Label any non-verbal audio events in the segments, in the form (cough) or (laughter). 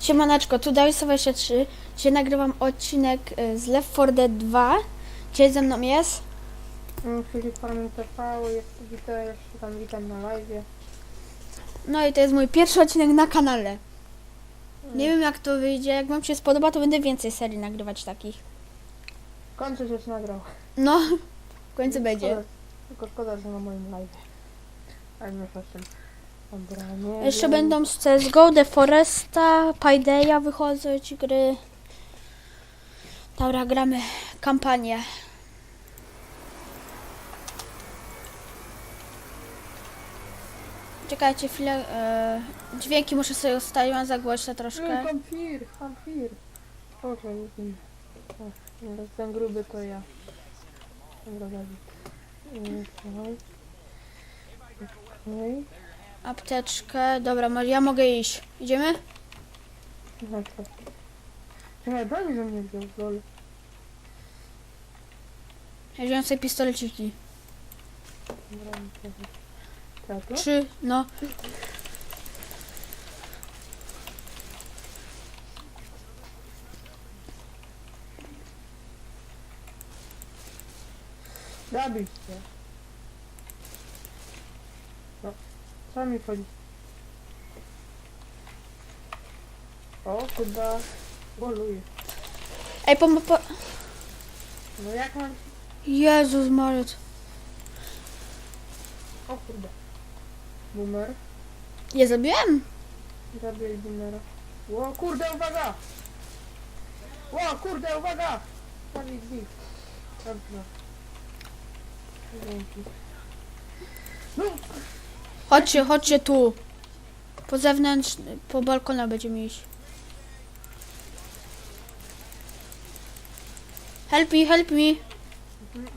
Siemaneczko, tu Dawid123. Dzisiaj nagrywam odcinek y, z Left 4 Dead 2. Dzisiaj ze mną jest. Mm, Filip TV, witam, jeszcze tam witam na live. No i to jest mój pierwszy odcinek na kanale. Nie wiem jak to wyjdzie, jak wam się spodoba, to będę więcej serii nagrywać takich. W końcu już nagrał. No, w końcu będzie. Tylko szkoda, że na moim live. Ale nie. Dobra, nie Jeszcze wiem. będą z CSGO, The Foresta, Paideya wychodzić gry. Dobra, gramy kampanię. Czekajcie chwilę. E, dźwięki muszę sobie ustawić, mam za głośno Ej, troszkę. Kampir, kampir. Proszę, jestem. O, nie, ten gruby to ja. Dobra, Dawid. Yy, Słuchaj. Okej. Apteczkę. Dobra, ja mogę iść. Idziemy? Czekaj, czekaj. Czekaj, daj, że mnie wziął, lol. Ja wziąłem sobie pistoleciki. No? Trzy, no. Zabić się. No, co mi chodzi? O, chyba boluje. Ej, pom... Po... No jak mam... Jezus Maryt. O kurde. Boomer. Je zabiłem? Zabiję boomera. O kurde, uwaga! O kurde, uwaga! Pani drzwi. Dobrze. Dzięki. No! Chodźcie, chodźcie tu. Po zewnątrz, po balkona będziemy iść. Help me, help me.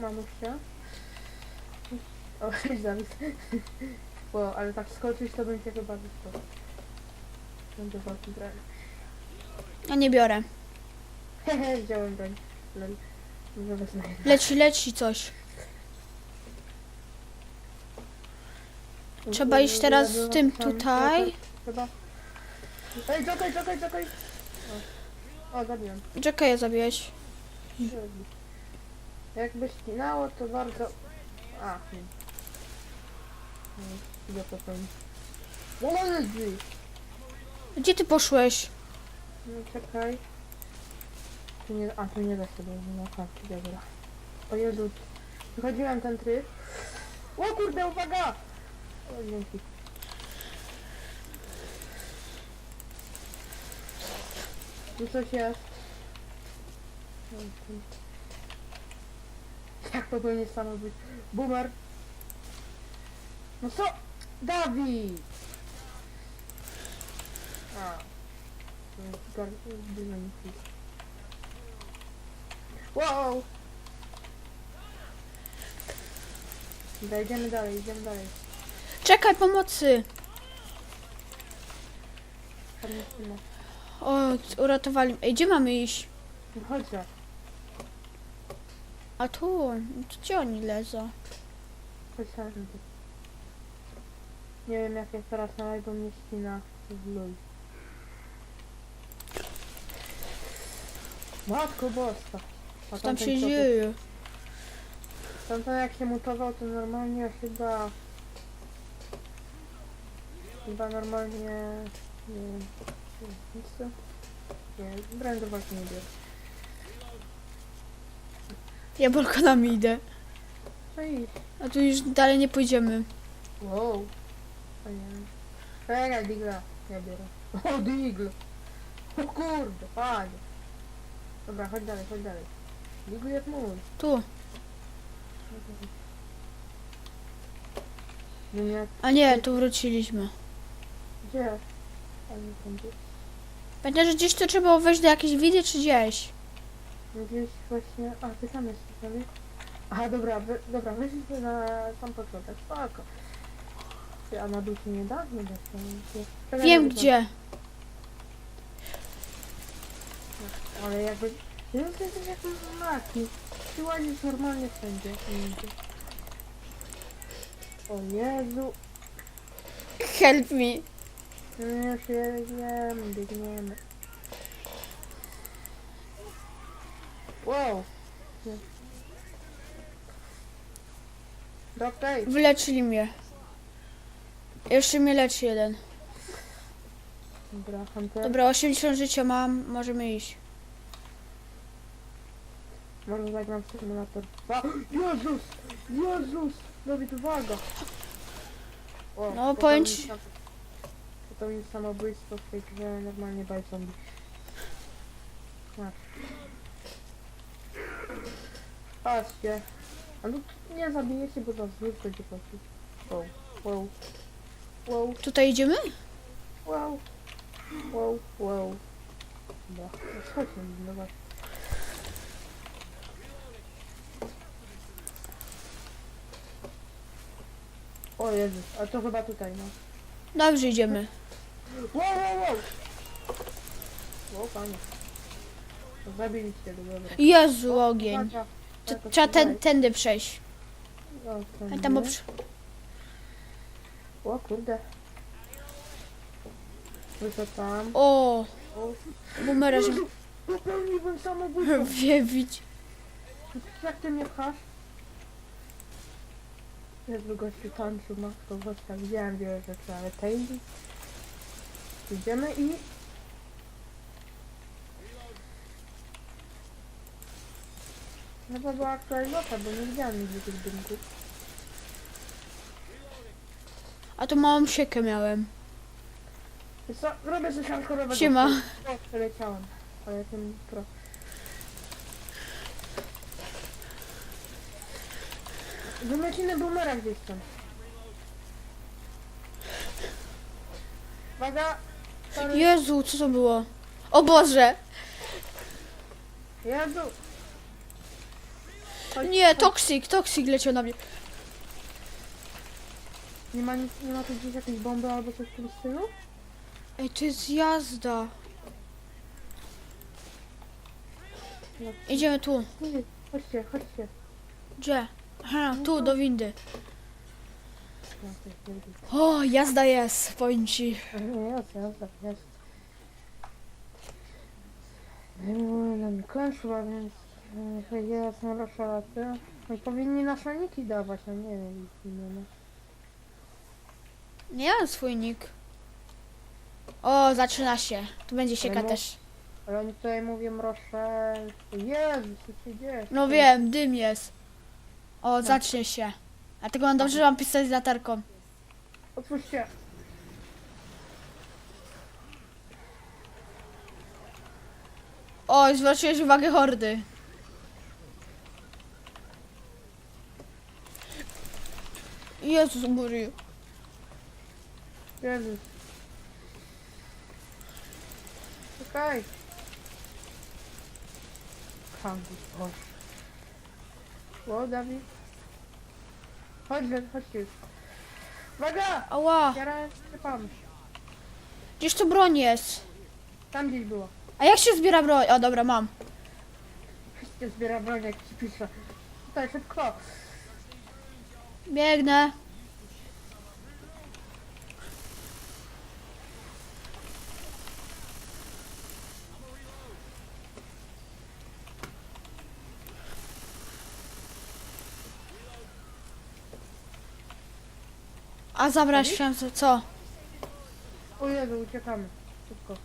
Mamusia. O, (laughs) Dawid. Bo, ale tak skoczyć to się chyba wyspał. Będę walki brać. Ja nie biorę. Hehe, (laughs) wziąłem broń. Leci, leci coś. Trzeba iść teraz z tym tutaj. Chyba. Ej, czekaj, czekaj, czekaj. O, o zabiłem. Czekaj, ja zabiłeś. Jakby ścinało, to bardzo... A, nie. Nie, Idę to pełni. Wolone drzwi! Gdzie ty poszłeś? No czekaj. Tu nie, a tu nie da się do na karty, dobra. O Jezu. Wychodziłem ten tryb. O kurde, uwaga! O, dzięki. Tu coś jest. Jak to powinien samo być? Boomer! No co? Dawid! A. Wow! Dobra, idziemy dalej, idziemy dalej. Czekaj, pomocy. O, uratowali. Ej, gdzie mamy iść? No Chodź za. A tu, gdzie oni lezą? Chodź. Nie wiem jak jest teraz na live, bo mnie ścina luj. Matko boska. A Co tam się tamten to- dzieje? Tamten jak się mutował, to normalnie chyba... Chyba normalnie... Nie wiem... Nic co? Nie, brandu walki nie bierze. Ja balkonami idę. No i... A tu już dalej nie pójdziemy. Wow. O nie wiem. Czekaj, Digla. Ja biorę. (laughs) O, Digl! O kurde, panie. Dobra, chodź dalej, chodź dalej. Digl jest mój. Tu. No nie, A nie, tu wróciliśmy. Gdzie? Nie? Pamiętasz, że gdzieś tu trzeba było wejść do jakiejś widy, czy gdzieś? No Gdzieś właśnie... A, ty sam jesteś, prawie? Aha, dobra, wy, dobra, wyszliśmy na sam początek. Spoko. Ty, a na dół się nie da? Nie da się. nie- Czekaj, Wiem dobra. gdzie. Ale jakby... Ja to jest jak znaki. Ty łazisz normalnie wszędzie. wszędzie. O Jezu. Help me. Już jedziemy, biegniemy. Wow. Okej. Wyleczyli mnie. Jeszcze mnie leczy jeden. Dobra, Hunter. Dobra, 80 życia mam, możemy iść. Może zagram w symulator 2. Jezus! Jezus! Dawid, uwaga! O, No, powiem ci- sam- To mi samobójstwo w tej grze normalnie baj zombie. Patrzcie. A no nie zabijecie, bo was znów będzie płacić. Wow, wow. Wow, Tutaj idziemy? wow. Wow, wow. Dobra, chodźmy, właśnie. O Jezus, a to chyba tutaj, no. Dobrze idziemy. Wow, wow, wow! Wow, panie. Zabiliście go, dobra. Jezu, ogień. Trzeba ten, tędy przejść. O, A tam tędy. oprz... O kurde. Wysocam. O, O, bumerang. Popełniłbym samobójstwo. (laughs) Wie, widz. Jak ty mnie pchasz? Jezu, gościu tańczył matko gościa. Widziałem wiele rzeczy, ale tej... Idziemy i... No to była aktualizacja, bo nie widziałem nigdy tych dymków. A tu małą siekę miałem. Wiesz co, robię coś hardkorowego. Siema. O, przeleciałem. Ale jestem pro. Wymyślimy boomera gdzieś tam. Uwaga! Sorry. Jezu, co to było? O Boże! Jezu! Chodź, Nie, chodź. toksik, toksik leciał na mnie. Nie ma, nic, nie ma tu gdzieś jakiejś bomby albo coś w tym stylu? Ej, to jest jazda. Idziemy tu. Nie, chodźcie, chodźcie. Gdzie? Aha, tu, do windy. No. O, jazda jest, powiem ci. Nie, jest, jest, jest. No mi kończyła, więc jest na roszaty. No powinni naszalniki dawać, a nie wiem, ich nie ma. Nie mam swój nick. O, zaczyna się. Tu będzie sieka Ale no- też. Ale oni tutaj mówią Roszel. Jezu, co się dzieje? No wiem, dym jest. O, zacznie się. Dlatego mam dobrze, że mam pisać z latarką. Otwórzcie. O, zwróciłeś uwagę hordy. Jezus Maria. Jezus. Czekaj. Kangus, Boże. O, Dawid. Chodź, chodźcie już. Uwaga! Ała, gdzieś tu broń jest. Tam gdzieś było. A jak się zbiera broń? O, dobra, mam. Wszyscy zbiera broń, jak ci pisze. Tutaj, szybko. Biegnę. Zabrać się co? O Jezu, uciekamy. Szybko.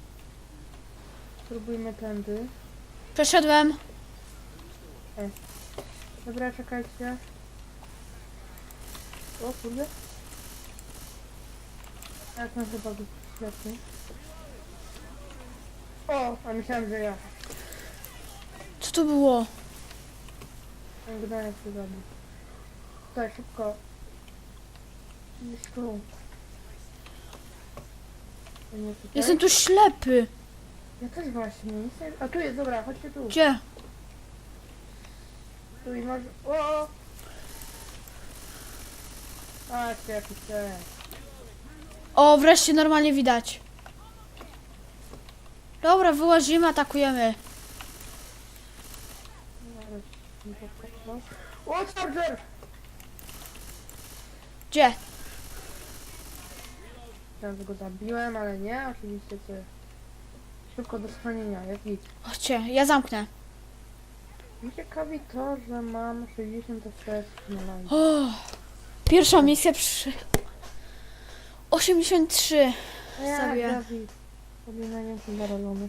Spróbujmy tędy. Przeszedłem. Dobra, czekajcie. O kurde. Jak ten chyba był świetny. O, a myślałem, że ja. Co to było? Gdaję się zabił. Tutaj, szybko. Nie tutaj. Jestem tu ślepy. Ja też właśnie. nie- A tu jest, dobra, chodźcie tu. Gdzie? Tu i masz... O! A, ten. O, wreszcie normalnie widać. Dobra, wyłazimy, atakujemy. O, Charger! Gdzie? Myślałem, że go zabiłem, ale nie, oczywiście co. Szybko do schronienia, jest git. Chodźcie, ja zamknę. Mnie ciekawi to, że mam 60 FPS na live. O, pierwsza misja przy... 83. A jak sobie. Dawid? Sobie najwięcej zarobiony.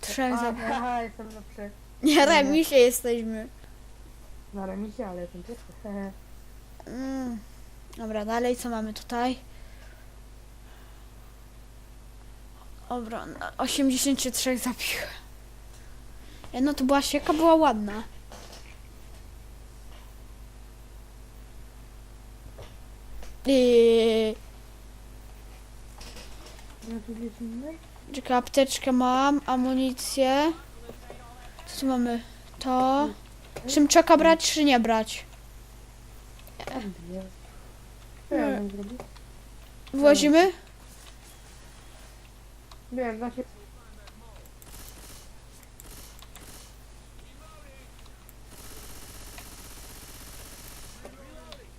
Trzech zabrałem. Aha, jestem prze... Nie, remisie jesteśmy. na remisie, ale jestem pierwszy. Mm. Dobra, dalej co mamy tutaj? Dobra, na 83 zabiłem. E, No to była sieka, była ładna. Innej? czekaj, apteczkę mam, amunicję. Co tu mamy? To. Szymczaka brać czy nie brać? Włazimy? Wiem, da się...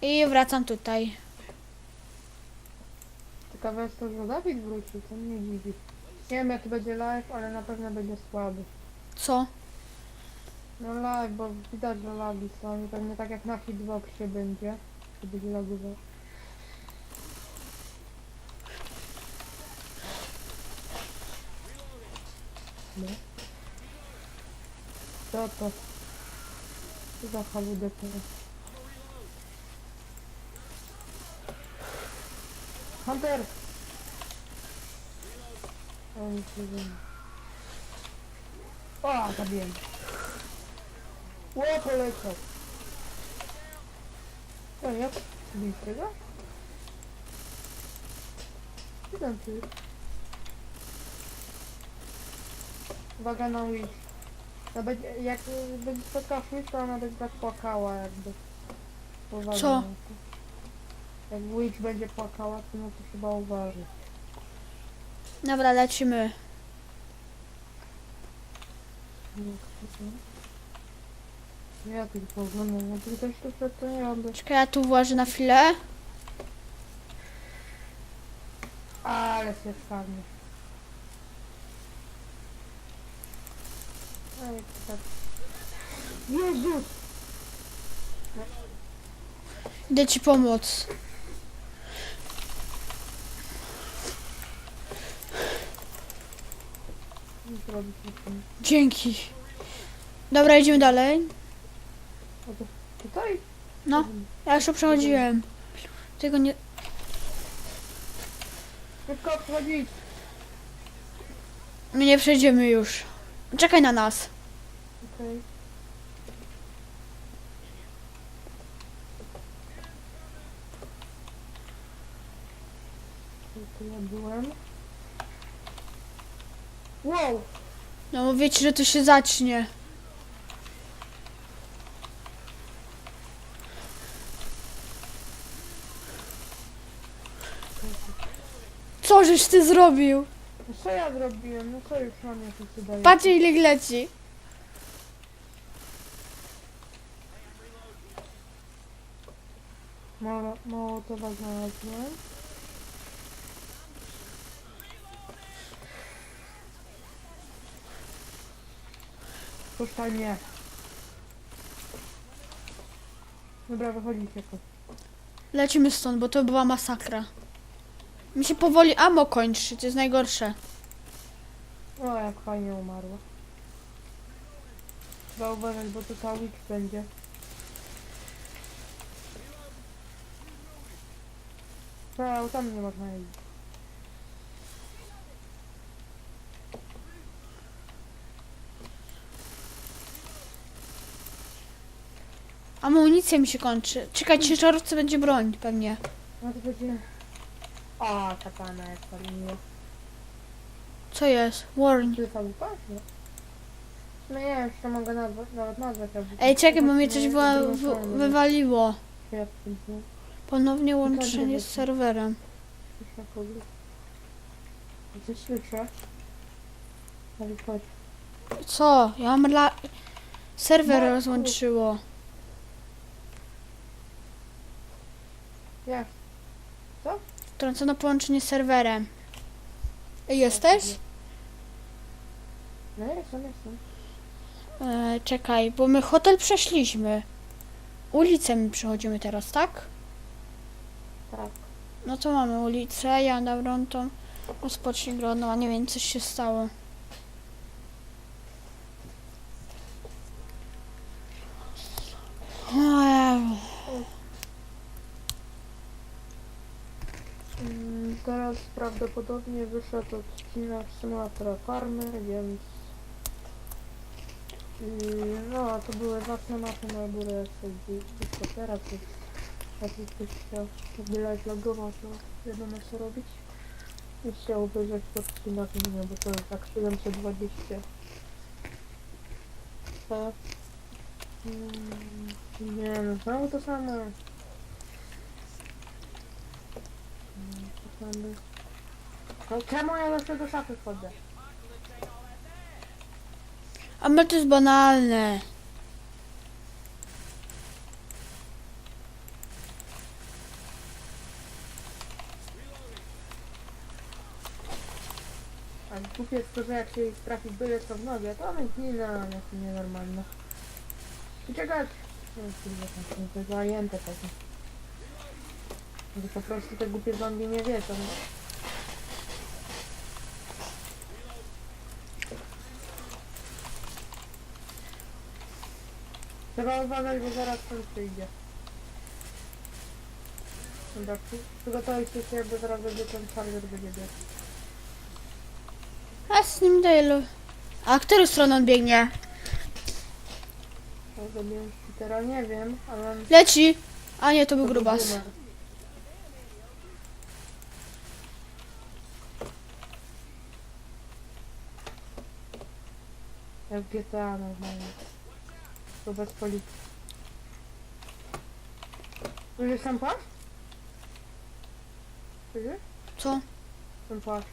I wracam tutaj. Ciekawe jest to, że Dawid wrócił, to mnie dziwi. Nie wiem jaki będzie live, ale na pewno będzie słaby. Co? No live, bo widać, że lagi są i pewnie tak jak na hitboxie będzie. To będzie lagował. No. Co to? Za HWDP? Hunter! O. O, zabiłem. Ło, poleciał. Co, jak? Widzisz tego? Tam ty? Uwaga na Witch. To będzie, jak y, będzie spotkała Witch, to ona będzie tak płakała jakby. Uwaga Co? na to. Jak Witch będzie płakała, to no to trzeba uważać. Dobra, lecimy. Ja tylko oglądam, ja tylko coś tu to nie robię. Czekaj, ja tu włażę na chwilę. Ale się fajnie. To tak. Jezus! Idę ci pomóc. Dzięki. Dobra, idziemy dalej. O to tutaj? No, ja już to przechodziłem. Tego nie... Szybko odchodzić! My nie przejdziemy już. Czekaj na nas. Okej. Tu ja byłem. Wow! No mówię ci, że to się zacznie. Co żeś ty zrobił? No co ja zrobiłem? No co już mam jakieś wydaje? Patrz ile leci. Mało to znalazłem. Puszczaj mnie. Dobra, wychodzicie tu. Lecimy stąd, bo to była masakra. Mi się powoli amo kończy, to jest najgorsze. O, jak fajnie umarła. Trzeba uważać, bo tu cały witch będzie. No, tam nie można iść. Amunicja mi się kończy. Czekaj, ciężarówce będzie broń pewnie. No to będzie... O, katana jak palnie. Co jest? Warn. No nie wiem, czy mogę nazwać, nawet nazwać. Ej, czekaj, bo Tak, mnie nie, coś to wa- drugą w- stronę wywaliło. świetnie, Ponownie łączenie z serwerem. Słyszę. Ale chodź. Co? Ja mam la... Serwer No, rozłączyło. Jak? Trącono połączenie z serwerem. Ej, Jesteś? No jestem, jestem. E, czekaj, bo my hotel przeszliśmy. Ulicę my przechodzimy teraz, tak? Tak. No to mamy ulicę, ja dobrą tą rozpocznij grę, no a nie wiem, coś się stało. Mm, Teraz prawdopodobnie wyszedł odcinek symulatora farmy, więc... Yy, no, to były zacne mapy na górę wszystko teraz, więc jak ktoś chciał live logował, to wiadomo co robić. I chciał obejrzeć odcinek, nie bo to jest tak 720. To... Mm, nie no, znowu to samo. Mm, to samo. No czemu ja zawsze do szafy wchodzę? A my to jest banalne. Jest to, że jak się trafi byle co w nogę, to one gina, ale to nienormalne. I czekać! No kurwa, tam zajęte takie. Po prostu te głupie zombie nie wiedzą. Trzeba uważać, bo zaraz ktoś przyjdzie. Dobra, przy- przygotujcie się, bo zaraz będzie ten charger będzie biegł. Dale. A którą stroną on biegnie? Petera, nie wiem, ale. Leci! A nie, to był grubas. Jak w GTA normalnie. To bez policji. Widzisz ten płaszcz? Widzisz? Co? Ten płaszcz.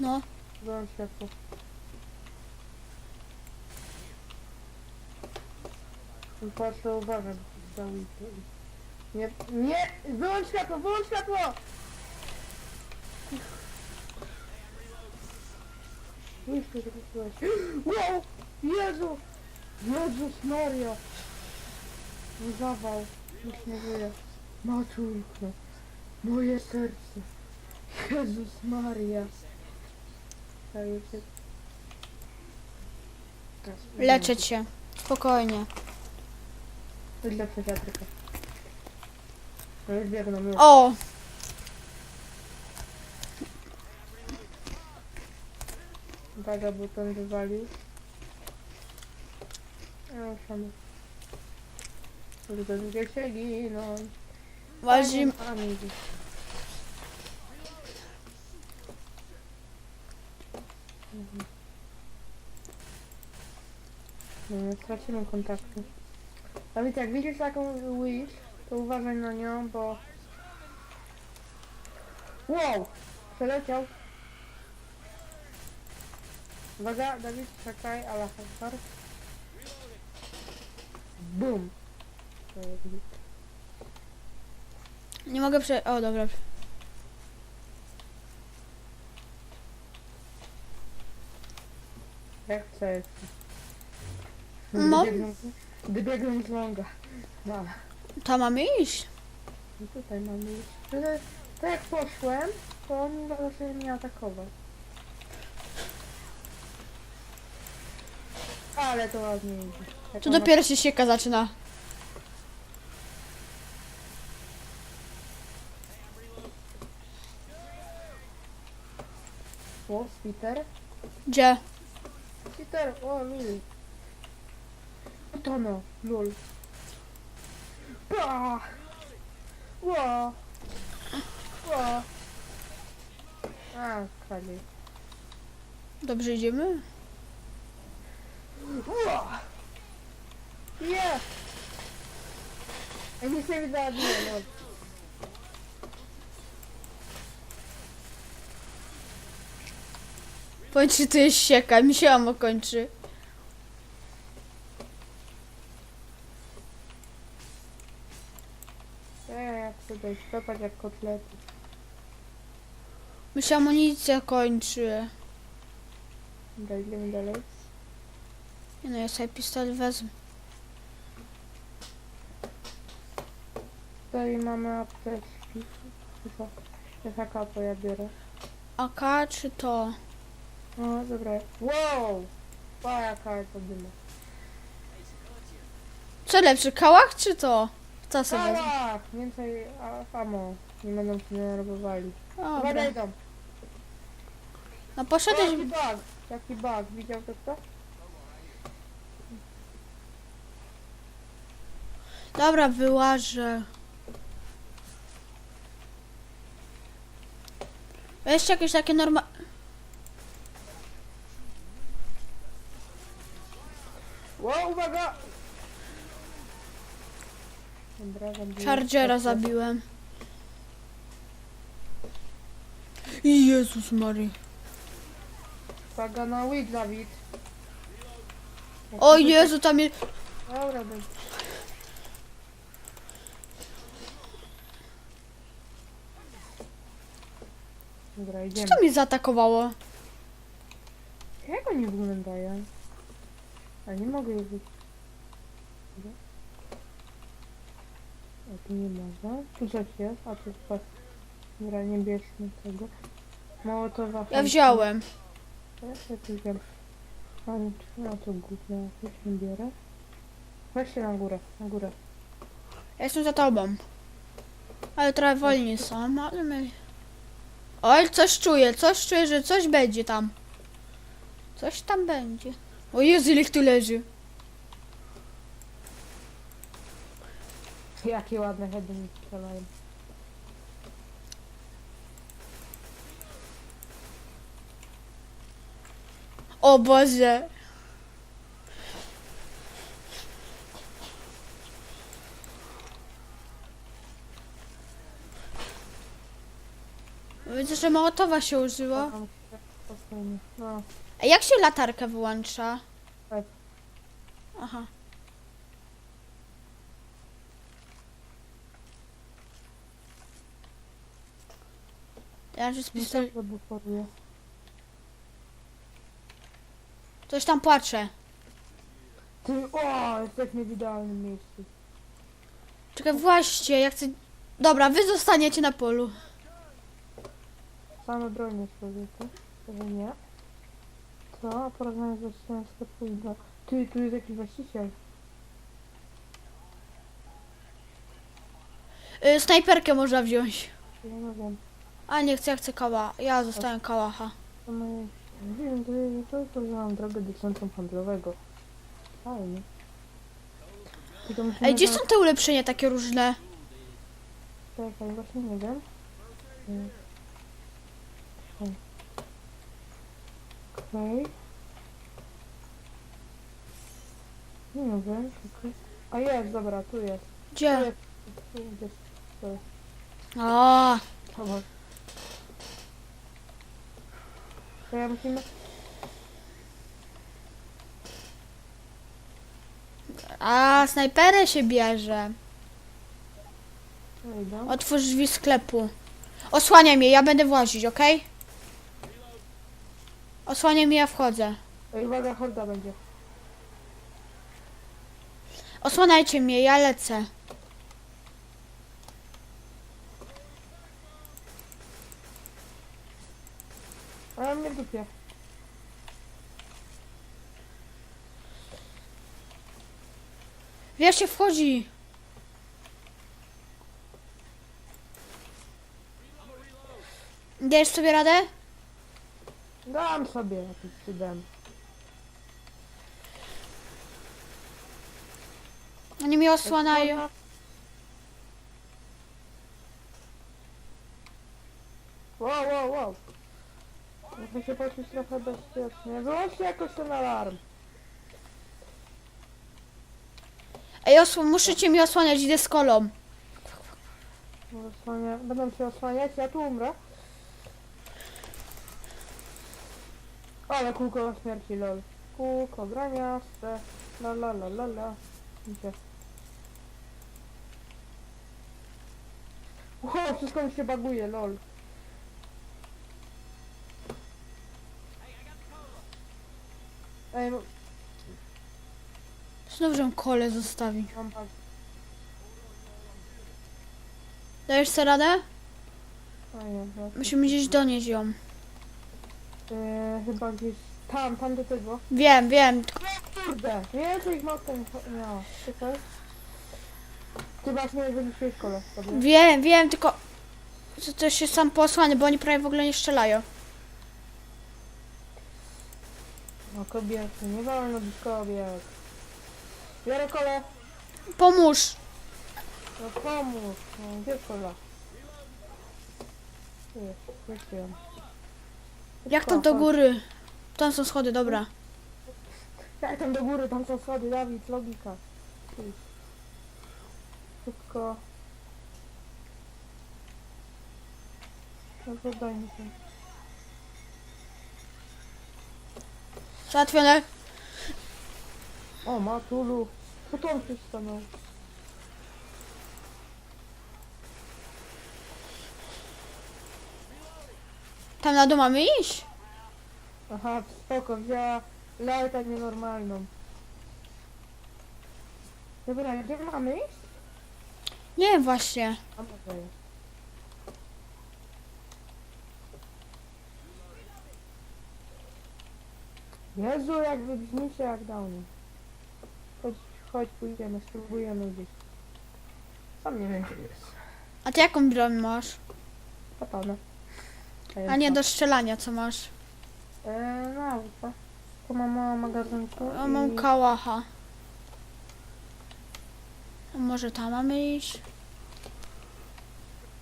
No. Wyłącz światło. To za weak. Nie, nie! Wyłącz światło, wyłącz światło! To zrobiłeś. Wow! Jezu! Jezus Maria! Zawał. Już nie żyję. Maciulko. Moje serce. Jezus Maria. Tak, już się... Teraz Leczyć się. Spokojnie. To dla psychiatryka. No już biegną, już. O! Uwaga, bo ten wywalił. No, szamy. Ludzie się giną. Łazi... A, nie idzie. Mhm. No, nie stracimy kontaktu. A więc jak widzisz taką Wish, to uważaj na nią, bo... Wow! Przeleciał. Uwaga, Dawid, czekaj! To jest git. Nie mogę prze... O, dobra. Jak chcę jeszcze. No. Biegną z longa. No, Tam mamy iść. i tutaj mamy. Ale tak jak poszłem, to on raczej mnie atakował. Ale to ładnie idzie. Jak Tu ona- dopiero się sieka zaczyna. O, Peter. Gdzie? Peter, o, mili. No, lul. Pa! Ło! Ło! A, kali. Dobrze idziemy? Ło! Je! Ja nie widzę, nie, no. Powiedz, czy to jest sieka, mi się amo kończy. Tutaj sklepać jak kotlety. Mi się amunicja kończy. Dobra, idziemy dalej. Nie no, ja sobie pistolet wezmę. Tutaj mamy apteczki. Chyba. FK to ja biorę. AK czy to? No dobra. Wow! Pa jaka to dyma. Co lepszy, kałach czy to? Co sobie wezmę? Ała! Więcej a- ammo. Nie będą się denerwowali. Dobra. Idą. No poszedłeś... Jaki bug? Jaki bug? Widział to kto? Dobra, wyłażę. Jeszcze jakieś takie norma... Dobra, zabiłem. Chargera zabiłem. Jezus Mary. Uwaga na weak, Dawid. O Jezu, tam jest... Dobra, dobra. Dobra, Co idziemy. to mi zaatakowało? Jak oni wyglądają? A nie mogę je wy... Dobra. A tu nie można. Tu coś jest, a tu jest Dobra, nie bierzmy tego. Mołotowa. Ja wziąłem. Ja tu wziąłem. Mam, no to głupia, już nie biorę. Weź się na górę, na górę. Ja jestem za tobą. Ale trochę wolniej są, ale my... Oj, coś czuję, coś czuję, że coś będzie tam. Coś tam będzie. O Jezu, ile tu leży. Jakie ładne heady mi strzelają. O Boże. Widzę, że Mołotowa się użyło. Spokojnie. No, A jak się latarkę wyłącza? Tak. Aha. Ja już z nie pistolet... tak wybuchuje. Coś tam płacze. Ty, o, jesteśmy w idealnym miejscu. Czekaj, właśnie, ja chcę... Dobra, wy zostaniecie na polu. Same bronie człowieku. Może nie. Co? A porozmawiam z właścicielem sklepu i do... Ty, tu jest jakiś właściciel. Y, snajperkę można wziąć. Ja nie wiem. A nie chcę, ja chcę kała. Ja zostałem kałacha. Wiem, to, mam drogę do centrum handlowego. Fajnie. Tylko musimy Ej, gdzie są te ulepszenia takie różne? Czekaj, właśnie nie wiem. Mm. Okej. Okej. Nie wiem, czekaj. A jest, dobra, tu jest. Tu Gdzie? jest. Tu jest. Tu jest. O, Dobra. To ja musimy... a snajperę się bierze. No. Otwórz drzwi sklepu. Osłaniaj mnie, ja będę włazić, okej? Osłaniaj mnie, ja wchodzę. Ej, uwaga, horda będzie. Osłaniajcie mnie, ja lecę. A ja mnie w dupie. Wiesz, się wchodzi. Dajesz sobie radę? Dam sobie jakiś cudem. Oni mnie osłaniają. Wow, wow, wow. Muszę się poczuć trochę bezpiecznie. Wyłączcie jakoś ten alarm. Ej, osł- musicie mi osłaniać, idę z kolą. Osłania... Będę się osłaniać, ja tu umrę. Ale kółko śmierci, lol. Kółko graniaste. La la la la la. Idzie. Wszystko mi się baguje, lol. Ej, bo- Znowu, żebym kole zostawił. mam pas. Dajesz sobie radę? No. Musimy gdzieś donieść ją. E, chyba gdzieś tam, tam do tego. Wiem, wiem. Kurde, nie, to ich ma ten... No, czekaj. Ty masz nie wyliczyłeś kole sobie. Wiem, wiem, tylko... że To się sam posłanie, bo oni prawie w ogóle nie strzelają. No kobiety, nie wolno być kobiet. Biorę kole. Pomóż! No pomóż. No, gdzie kola? Tu jest, jest ją. Jak tam do góry? Tam są schody, dobra. Jak tam do góry, tam są schody, Dawid, logika. Idź. Szybko. No to daj mi ten. Załatwione. O, Matulu. Co tam się stanął? Tam na dół mamy iść? Aha, spoko, wzięła lalkę nienormalną. Dobra, gdzie mamy iść? Nie właśnie. A Jezu, jak wy brzmicie jak dawno. Chodź, chodź, pójdziemy, spróbujemy gdzieś. Sam nie wiem, gdzie jest. A ty jaką broń masz? Katana. A nie do strzelania, co masz? Eee, na auto. Tu mam mało magazynku A mam i... kałacha. A może tam mamy iść?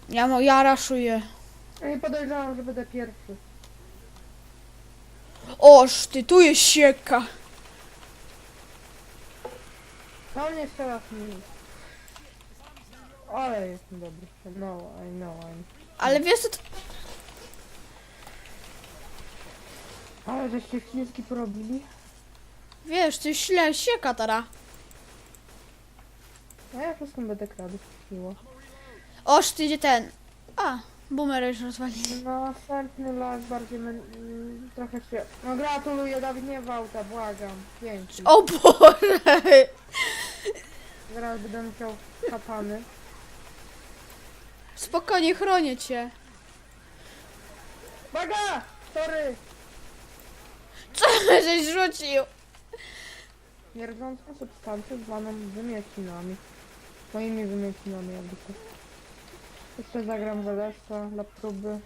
Ja, mo- ja raszuję. I podejrzewam, że będę pierwszy. Oż ty, tu jest sieka. No nie strzelasz mi. Ale jestem dobry. No, I know, I'm... Ale wiesz co, to... Ale żeście śliski porobili. wiesz, to jest źle, sieka tara. A ja wszystko będę kradł. Miło. Oż ty, idzie ten. A, boomer już rozwalili. Następny las bardziej men... trochę się... No gratuluję, Dawid, nie wałta, błagam. Dzięki. O Boże! Zaraz będę musiał katany. Spokojnie, chronię cię. Baga! Sorry! Co żeś rzucił? Mierdzącą substancję zwaną wymiecinami. Moimi wymiecinami jakby to. Jeszcze zagram LS-a dla próby.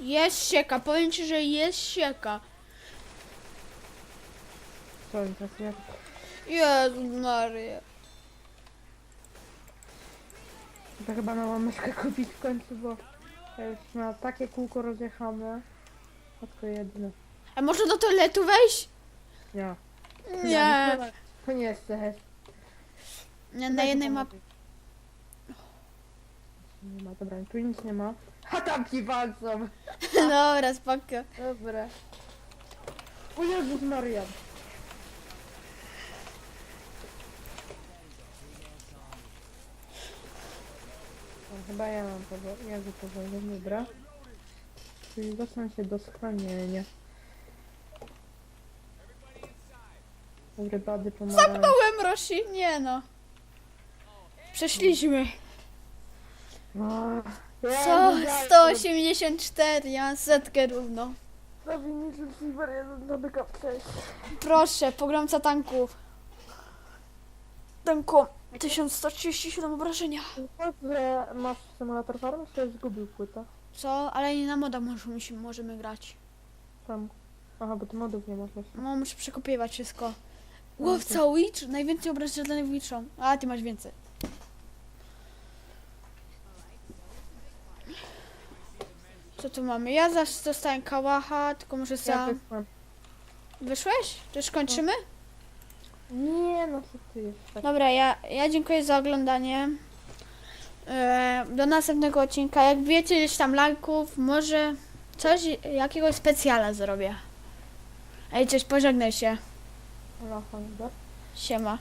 Jest sieka, powiem ci, że jest sieka. Co interesuje? Jezu Maria. To chyba nową myszkę kupić w końcu, bo już ma takie kółko rozjechane. Matko jedyne. A może do toaletu wejść? Nie. Nie. To nie chcesz. Nie, na jednej mapie. Nie ma, dobra, tu nic nie ma. A tam ci walczą. (laughs) Dobra, spoko. Dobra. O Jezus Maria. Chyba ja mam powoli, ja go powoli, dobra. Czyli dostałem się do schronienia. Dobry bady pomarańcz. Zamknąłem Rosi, nie no. Przeszliśmy. No, Co? 184, ja mam setkę równo. Zawiniczy Silver 1 dobyka w cześć. Proszę, pogromca tanków. Tanku. 1137 obrażenia. że masz symulator farmy, czy zgubił płytę? Co? Ale nie na moda może, musimy, możemy grać. Tam. Aha, bo ty modów nie masz jeszcze. No, muszę przekopiować wszystko. Łowca Witch? Najwięcej obrażeń dla Witchą. A, ty masz więcej. Co tu mamy? Ja zawsze dostałem kałacha, tylko muszę Ja sam... mam. Wyszłeś? Czy już kończymy? Nie, no co ty jest tak. Dobra, ja, ja dziękuję za oglądanie. E, do następnego odcinka. Jak wiecie, gdzieś tam lajków, może coś, jakiegoś specjala zrobię. Ej, coś, pożegnaj się. Siema.